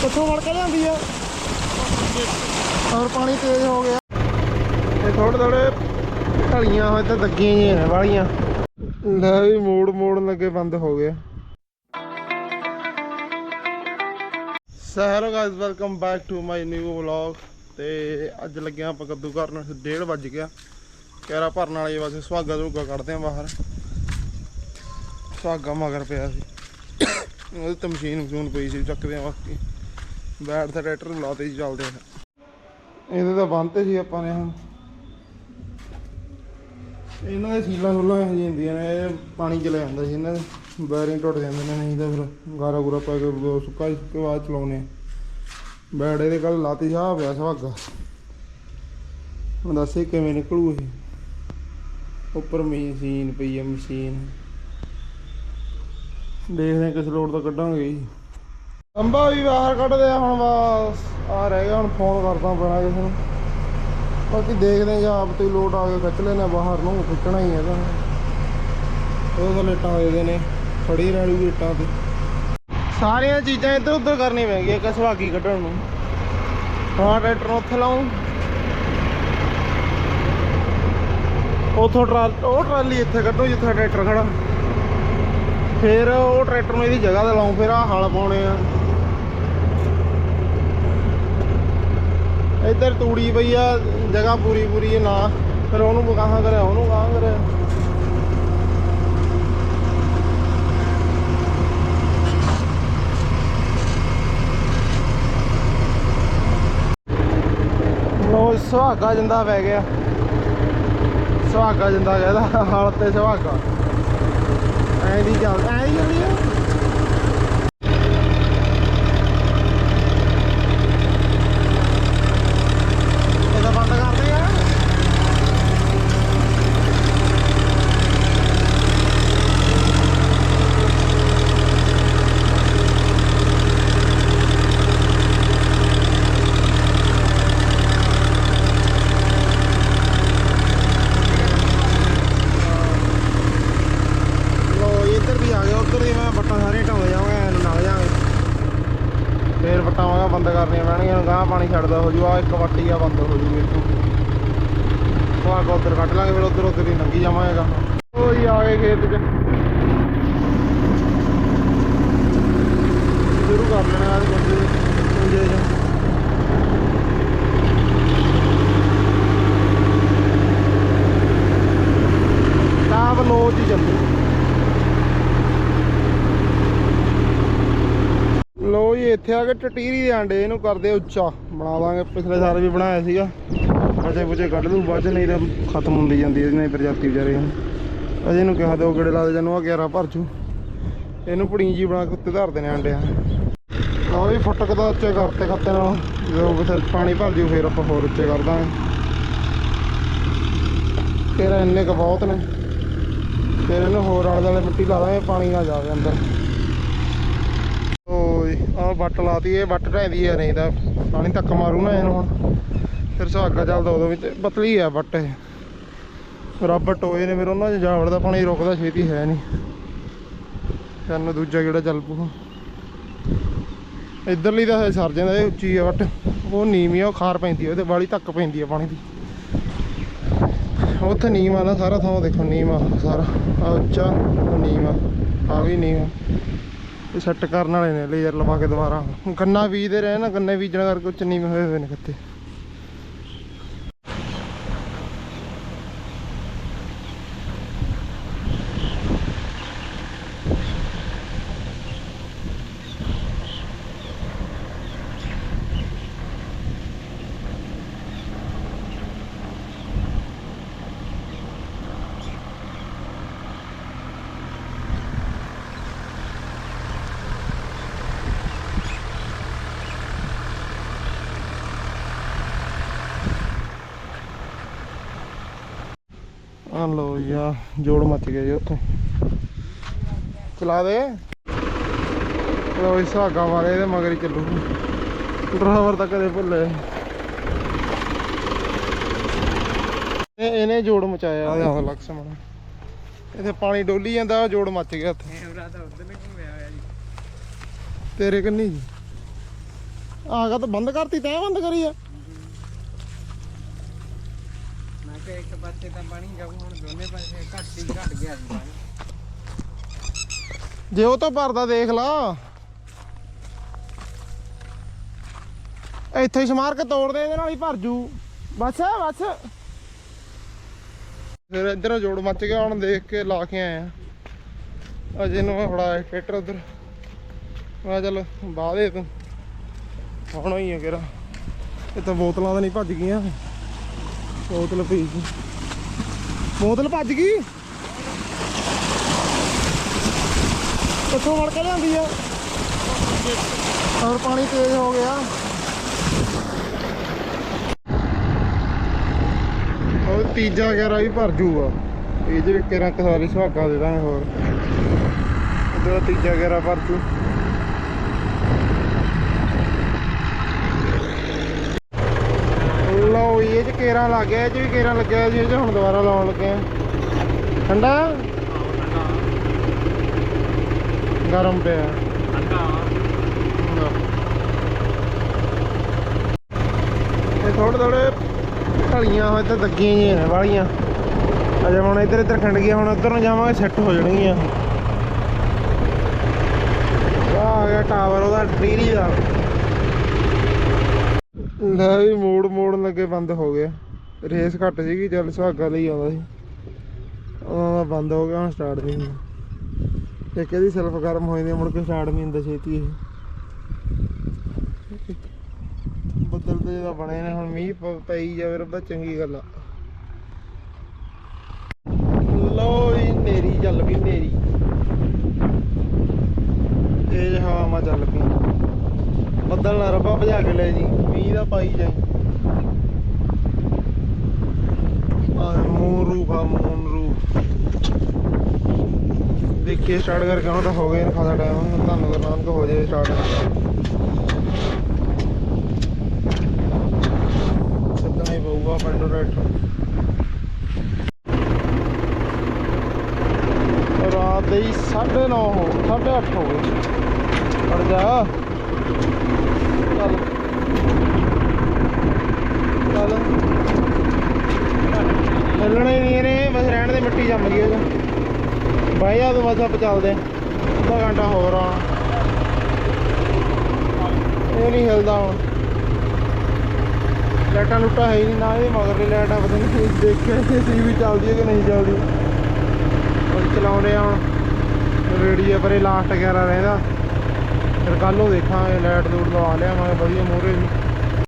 ਕਿੱਥੋਂ ਵੜ ਕੇ ਲਿਆਂਦੀ ਆ? ਔਰ ਪਾਣੀ ਤੇਜ਼ ਹੋ ਗਿਆ। ਇਹ ਥੋੜੇ ਥੋੜੇ ਢਲੀਆਂ ਹੋਏ ਤੇ ਲੱਗੀਆਂ ਜਿਹੀਆਂ ਨੇ ਵਾਲੀਆਂ। ਲੈ ਵੀ ਮੋੜ ਮੋੜਨ ਲੱਗੇ ਬੰਦ ਹੋ ਗਏ। So hello guys welcome back to my new vlog ਤੇ ਅੱਜ ਲੱਗਿਆ ਆਪਾਂ ਕੱਦੂ ਕਰਨ 1:30 ਵੱਜ ਗਿਆ। ਕੈਰਾ ਭਰਨ ਵਾਲੇ ਵਾਸਤੇ ਸੁਹਾਗਾ ਧੁਗਾ ਕੱਢਦੇ ਆ ਬਾਹਰ। ਸੁਹਾਗਾ ਮਗਰ ਪਿਆ ਸੀ। ਉਹਦੇ ਤੇ ਮਸ਼ੀਨ ਮਸ਼ੂਨ ਪਈ ਸੀ ਚੱਕਦੇ ਆ ਬਾਕੀ। ਬੈਠ ਤੇ ਟਰੈਕਟਰ ਲਾਤੇ ਜੀ ਚੱਲਦੇ ਆ। ਇਹਦੇ ਤਾਂ ਬੰਨਤੇ ਸੀ ਆਪਾਂ ਨੇ ਹੁਣ। ਇਹਨਾਂ ਦੇ ਸੀਲਾਂ ਸੁਲਾਂ ਇਹੋ ਜਿਹੀਆਂ ਹੁੰਦੀਆਂ ਨੇ, ਇਹ ਪਾਣੀ ਚਲੇ ਜਾਂਦਾ ਸੀ ਇਹਨਾਂ ਦੇ। ਬੈਰਿੰਗ ਟੁੱਟ ਜਾਂਦੇ ਨੇ, ਨਹੀਂ ਤਾਂ ਫਿਰ ਗਾਰਾ ਗੁਰਾ ਪਾ ਕੇ ਸੁੱਕਾ ਸੁੱਕੇ ਬਾਅਦ ਚਲਾਉਨੇ ਆ। ਬੈੜ ਇਹਦੇ ਕੱਲ ਲਾਤੀ ਸਾਹ ਪਿਆ ਸੁਹਾਗਾ। ਹੁਣ ਦੱਸੇ ਕਿਵੇਂ ਨਿਕਲੂ ਇਹ? ਉੱਪਰ ਮਸ਼ੀਨ ਪਈ ਆ, ਮਸ਼ੀਨ। ਦੇਖਦੇ ਆ ਕਿਸ ਲੋੜ ਤੋਂ ਕੱਢਾਂਗੇ ਜੀ। ਲੰਬਾ ਵੀ ਬਾਹਰ ਕੱਢਦੇ ਆ, ਹੁਣ ਬਸ ਆ ਰਹਿ ਗਿਆ, ਹੁਣ ਫੋਨ ਕਰਦਾ ਪੈਣਾ ਕਿਸੇ ਨੂੰ। ਬਾਕੀ ਦੇਖਦੇ ਆ ਜਾਂ ਆਪ ਤੇ ਲੋਡ ਆ ਕੇ ਖਿੱਚ ਲੈਣਾ ਬਾਹਰ ਨੂੰ ਖਿੱਚਣਾ ਹੀ ਹੈ ਉਹ ਤਾਂ ਲੇਟਾਂ ਦੇ ਨੇ ਫੜੀ ਰਹਿਣੀ ਲੇਟਾਂ ਤੇ। ਸਾਰੀਆਂ ਚੀਜ਼ਾਂ ਇੱਧਰ ਉੱਧਰ ਕਰਨੀ ਪੈਣਗੀਆਂ ਕਿ ਸੁਹਾਗੀ ਕੱਢਣ ਨੂੰ। ਹਾਂ, ਟਰੈਕਟਰ ਨੂੰ ਉੱਥੇ ਲਾਉਂ ਉਥੋਂ ਟਰਾਲ, ਉਹ ਟਰਾਲੀ ਇੱਥੇ ਕੱਢੋ ਜਿੱਥੇ ਟਰੈਕਟਰ ਖੜਾ। ਫਿਰ ਉਹ ਟਰੈਕਟਰ ਨੂੰ ਇਹਦੀ ਜਗ੍ਹਾ ਤੇ ਲਾਉਂ ਫਿਰ ਆ ਹਲ ਪਾਉਣੇ ਆ। ਇੱਧਰ ਤੂੜੀ ਪਈ ਆ, ਜਗ੍ਹਾ ਪੂਰੀ ਪੂਰੀ ਨਾ। ਫਿਰ ਉਹਨੂੰ ਕਹਾਂ ਕਰਿਆ, ਉਹਨੂੰ ਕਹਾਂ ਕਰਿਆ। ਲੋ ਸੁਹਾਗਾ ਜਿੰਦਾ ਪੈ ਗਿਆ। ਸੁਹਾਗਾ ਜਿੰਦਾ ਕਹਿੰਦਾ ਹਲ ਤੇ ਸੁਹਾਗਾ। ਐਂ ਦੀ ਚੱਲ ਐਂ ਹੀ ਚੱਲੀ ਆ ਇਹਦਾ ਬੰਦ ਕਰਦੇ ਆ ਲੋ ਇੱਧਰ ਵੀ ਆ ਗਿਆ ਉੱਧਰ ਦੀ ਮੈਂ ਬੱਟਾਂ ਸਾਰੀਆਂ ਢਾਉਂਦਾ ਜਾਵਾਂਗਾ ਐਨ ਨਾਲ ਜਾਵਾਂਗੇ ਫੇਰ ਬੱਟਾਂ ਵਾਂਗਾ ਬੰਦ ਕਰਨੀਆਂ ਪੈਣਗੀਆਂ ਗਾਂ ਪਾਣੀ ਛੱਡਦਾ ਹੋ ਜੂ ਆ ਇੱਕ ਵੱਟੀ ਆ ਬੰਦ ਹੋ ਜੂ ਇੱਥੋਂ। ਉਹ ਆ ਉੱਧਰ ਕੱਢ ਲਾਂਗੇ, ਫਿਰ ਉੱਧਰ ਉੱਧਰ ਹੀ ਲੰਘੀ ਜਾਵਾਂਗਾ ਉਹ ਹੀ ਆ ਗਏ ਖੇਤ 'ਚ। ਸ਼ੁਰੂ ਕਰ ਲੈਣਾ ਅੱਜ ਬੰਦੇ ਪੁੰਜੇ ਜਾਂ ਤਾਂ ਲੋ ਜੀ ਚੱਲੂ ਲੋ ਇੱਥੇ ਆ ਕੇ ਟਟੀਰੀ ਦੇ ਆਂਡੇ ਇਹਨੂੰ ਕਰਦੇ ਉੱਚਾ। ਬਣਾ ਦਾਂਗੇ ਪਿਛਲੇ ਸਾਲ ਵੀ ਬਣਾਇਆ ਸੀਗਾ। ਬਚੇ ਬੁਚੇ ਕੱਢ ਲੂ ਬਾਅਦ 'ਚ ਨਹੀਂ ਤਾਂ ਖਤਮ ਹੁੰਦੀ ਜਾਂਦੀ ਇਹਦੀ ਪ੍ਰਜਾਤੀ ਵਿਚਾਰੇ ਅਜੇ ਇਹਨੂੰ ਕਿਹਾ ਦੋ ਗੇੜੇ ਲਾ ਦੇ ਜਾਨੂੰ ਆ 11 ਭਰ ਜੂ। ਇਹਨੂੰ ਪੜੀ ਜੀ ਬਣਾ ਕੇ ਉੱਤੇ ਧਰਦੇ ਨੇ ਆਂਡੇ ਆ ਲਓ ਵੀ ਫੁੱਟਕ ਦਾ ਉੱਚੇ ਕਰਤੇ ਖੱਤੇ ਨਾਲ। ਜਦੋਂ ਫਿਰ ਪਾਣੀ ਭਰ ਜੂ, ਫਿਰ ਆਪਾਂ ਹੋਰ ਉੱਚੇ ਕਰ ਦਾਂਗੇ। ਤੇਰਾ ਇੰਨੇ ਕੁ ਬਹੁਤ ਨੇ। ਫਿਰ ਇਹਨੂੰ ਹੋਰ ਆਲੇ ਦੁਆਲੇ ਮਿੱਟੀ ਲਾ ਦਾਂਗੇ, ਪਾਣੀ ਨਾ ਜਾਵੇ ਅੰਦਰ। ਓਏ ਵੱਟ ਲਾਤੀ, ਇਹ ਵੱਟ ਢੈਂਦੀ ਆ, ਨਹੀਂ ਤਾਂ ਪਾਣੀ ਧੱਕ ਮਾਰੂ ਨਾ ਇਹਨੂੰ। ਹੁਣ ਫਿਰ ਸੁਹਾਗਾ ਚੱਲਦਾ ਉਦੋਂ ਵਿੱਚ ਪਤਲੀ ਆ ਵੱਟ ਰੱਬ ਟੋਏ ਨੇ ਫਿਰ ਉਹਨਾਂ 'ਚ ਜਾ ਵੜਦਾ ਪਾਣੀ, ਰੁਕਦਾ ਛੇਤੀ ਹੈ ਨਹੀਂ। ਸਾਨੂੰ ਦੂਜਾ ਕਿਹੜਾ ਚੱਲ ਪੂ ਇਧਰਲੀ ਤਾਂ ਸਰ ਜਾਂਦਾ, ਇਹ ਉੱਚੀ ਆ ਵੱਟ। ਉਹ ਨੀਵੀਂ ਆ, ਉਹ ਖਾਰ ਪੈਂਦੀ ਆ, ਉਹਦੇ ਵਾਲੀ ਧੱਕ ਪੈਂਦੀ ਆ ਪਾਣੀ ਦੀ। ਉੱਥੇ ਨੀਮ ਆ ਨਾ ਸਾਰਾ ਥਾਂ ਦੇਖੋ ਨੀਮ ਆ ਸਾਰਾ। ਆ ਉੱਚਾ ਨੀਮ ਆ ਆ ਵੀ ਨੀਮ ਆ ਇਹ ਸੈੱਟ ਕਰਨ ਵਾਲੇ ਨੇ ਲੇਜ਼ਰ ਲਵਾ ਕੇ ਦੁਬਾਰਾ। ਗੰਨਾ ਬੀਜਦੇ ਰਹੇ ਨਾ, ਗੰਨੇ ਬੀਜਣ ਕਰਕੇ ਚੰਨੀ ਨੀਵੇਂ ਹੋਏ ਹੋਏ ਨੇ ਕਿੱਥੇ ਆ ਲੋ ਯਾ ਜੋੜ ਮੱਚ ਗਿਆ ਜੀ ਉੱਥੇ। ਚਲਾ ਦੇ। ਲੋ ਇਸ ਹਾਗਾ ਵਾਲੇ ਇਹਦੇ ਮਗਰ ਹੀ ਚੱਲੂ। ਡਰਾਈਵਰ ਤਾਂ ਕਦੇ ਭੁੱਲੇ। ਇਹ ਇਹਨੇ ਜੋੜ ਮਚਾਇਆ ਆ ਲਕਸ਼ਮਣ ਇੱਥੇ ਪਾਣੀ ਡੋਲੀ ਜਾਂਦਾ ਜੋੜ ਮੱਚ ਗਿਆ ਉੱਥੇ। ਕੈਮਰਾ ਤਾਂ ਉਧਰ ਨੇ ਘੁੰਮਿਆ ਹੋਇਆ ਜੀ। ਤੇਰੇ ਕੰਨੀ ਜੀ। ਆ ਗਿਆ ਤਾਂ ਬੰਦ ਕਰਤੀ ਤੈਂ ਬੰਦ ਕਰੀ ਆ? ਮੈਂ ਇੱਕ ਪਾਸੇ ਤਾਂ ਪਾਣੀ ਜਾਊ ਹੁਣ ਦੋਨੇ ਪਾਸੇ ਘੱਟ ਹੀ ਘਟ ਗਿਆ ਸੀ ਪਾਣੀ। ਜੇ ਉਹ ਤੋਂ ਭਰਦਾ ਦੇਖ ਲਾ। ਇੱਥੇ ਹੀ ਸਮਾਰ ਕੇ ਤੋੜ ਦੇ, ਇਹਦੇ ਨਾਲ ਹੀ ਭਰ ਜੂ। ਬਸ ਬਸ। ਫਿਰ ਇੱਧਰ ਜੋੜ ਮੱਚ ਗਿਆ, ਹੁਣ ਦੇਖ ਕੇ ਲਾ ਕੇ ਆਏ ਆ। ਅਜੇ ਨੂੰ ਮੈਂ ਫੜਾਇਆ ਟਰੈਕਟਰ ਉਧਰ। ਮੈਂ ਕਿਹਾ ਚੱਲ ਬਾਹ ਦੇ ਤੂੰ। ਹੁਣ ਹੀ ਆ ਕਿਰਾ ਇਹ ਤਾਂ ਬੋਤਲਾਂ ਤਾਂ ਨਹੀਂ ਭੱਜ ਗਈਆਂ। ਬੋਤਲ ਪਈ ਸੀ। ਬੋਤਲ ਭੱਜ ਗਈ? ਕਿੱਥੋਂ ਵੜ ਕੇ ਲਿਆਂਦੀ ਆ? ਔਰ ਪਾਣੀ ਤੇਜ਼ ਹੋ ਗਿਆ। ਉਹ ਤੀਜਾ ਗੈਰਾ ਵੀ ਭਰ ਜੂਗਾ। ਇਹਦੇ ਵਿੱਚ ਕਿਰਾਂ ਕਸਾਰੀ ਸੁਹਾਗਾ ਦੇ ਦਾਂਗੇ ਹੋਰ। ਇਧਰ ਤੀਜਾ ਗੈਰਾ ਭਰ ਜੂ ਲਓ ਜੀ, ਇਹ ਚ ਕੇਰਾਂ ਲੱਗ ਗਿਆ, ਇਹ ਚ ਵੀ ਕੇਰਾਂ ਲੱਗਿਆ ਸੀ, ਇਹ ਚ ਹੁਣ ਦੁਬਾਰਾ ਲਾਉਣ ਲੱਗੇ ਆ। ਠੰਡਾ? ਗਰਮ ਪਿਆ। ਇਹ ਥੋੜੇ ਥੋੜੇ ਢਲੀਆਂ ਹੋਏ ਤੇ ਲੱਗੀਆਂ ਜਿਹੀਆਂ ਨੇ ਵਾਲੀਆਂ। ਅਜੇ ਹੁਣ ਇੱਧਰ ਇੱਧਰ ਖੰਡ ਗਿਆ, ਹੁਣ ਉੱਧਰ ਨੂੰ ਜਾਵਾਂਗੇ ਸੈੱਟ ਹੋ ਜਾਣਗੀਆਂ। ਆ ਗਿਆ ਟਾਵਰ ਉਹਦਾ ਟ੍ਰੀਰੀ ਦਾ ਲੈ ਵੀ ਮੋੜ ਮੋੜਨ ਲੱਗੇ ਬੰਦ ਹੋ ਗਿਆ ਰੇਸ ਘੱਟ ਸੀਗੀ, ਚੱਲ ਸੁਹਾਗਾ ਲਈ ਆਉਂਦਾ ਸੀ। ਉਹਨਾਂ ਬੰਦ ਹੋ ਗਿਆ, ਹੁਣ ਸਟਾਰਟ ਨਹੀਂ ਹੁੰਦਾ। ਇੱਕ ਇਹਦੀ ਸੈਲਫ ਗਰਮ ਹੋ ਜਾਂਦੀ ਮੁੜ ਕੇ ਸਟਾਰਟ ਨਹੀਂ ਹੁੰਦਾ ਛੇਤੀ ਇਹ। ਬੱਦਲ ਤੇ ਜਿਹਦਾ ਬਣੇ ਨੇ, ਹੁਣ ਮੀਂਹ ਪ- ਪਈ ਜਾਵੇ ਰੱਬਾ, ਚੰਗੀ ਗੱਲ ਆ। ਲੋ ਜੀ ਨੇਰੀ ਚੱਲ ਪਈ ਨੇਰੀ ਤੇਜ਼ ਹਵਾ ਮਾ ਚੱਲ ਪਈ ਬੱਦਲ ਨਾ ਰੱਬਾ ਭਜਾ ਕੇ ਲੈ ਜੀ। ਮੀਂਹ ਦਾ ਪਾਈ ਜਾਈ। ਆ ਮੂਨ ਰੂਪ, ਆ ਮੂਨ ਰੂਪ। ਦੇਖੀਏ ਸਟਾਰਟ ਕਰਕੇ ਹੁਣ ਤਾਂ ਹੋ ਗਿਆ ਖਾਸਾ ਟਾਈਮ ਤੁਹਾਨੂੰ ਨਾਨਕ ਹੋ ਜਾਏ ਸਟਾਰਟ ਸਿੱਧਾ ਹੀ ਪਊਗਾ, ਪਿੰਡੋਂ ਟਰੈਕਟਰ ਰਾਤ ਦੇ 9:30 ਹੋ 8:30 ਹੋ ਗਏ ਅੜ ਜਾ ਚੱਲ ਚੱਲ ਚੱਲਣਾ ਹੀ ਨਹੀਂ ਇਹਨੇ ਬਸ ਰਹਿਣ ਦੇ ਮਿੱਟੀ ਜੰਮ ਗਈ ਉਹਦਾ ਬਾਈ ਆ ਤੂੰ ਬਸ ਆਪ ਚੱਲਦੇ ਅੱਧਾ ਘੰਟਾ ਹੋਰ ਆ। ਇਹ ਨਹੀਂ ਹਿਲਦਾ ਹੁਣ। ਲਾਈਟਾਂ ਲੁੱਟਾਂ ਹੈ ਹੀ ਨਹੀਂ ਨਾ, ਇਹ ਮਗਰਲੀ ਲਾਈਟ ਆ, ਪਤਾ ਨਹੀਂ ਦੇਖਿਆ ਸੀ ਵੀ ਚੱਲਦੀ ਹੈ ਕਿ ਨਹੀਂ ਚੱਲਦੀ। ਹੁਣ ਚਲਾਉਂਦੇ ਆ ਹੁਣ। ਰੇਡੀਏ ਪਰੇ ਲਾਸਟ 11 ਰਹਿੰਦਾ। ਫਿਰ ਕੱਲ ਨੂੰ ਦੇਖਾਂਗੇ, ਲਾਈਟ ਲੂਟ ਲਵਾ ਲਿਆਵਾਂਗੇ, ਵਧੀਆ ਮੂਹਰੇ ਵੀ।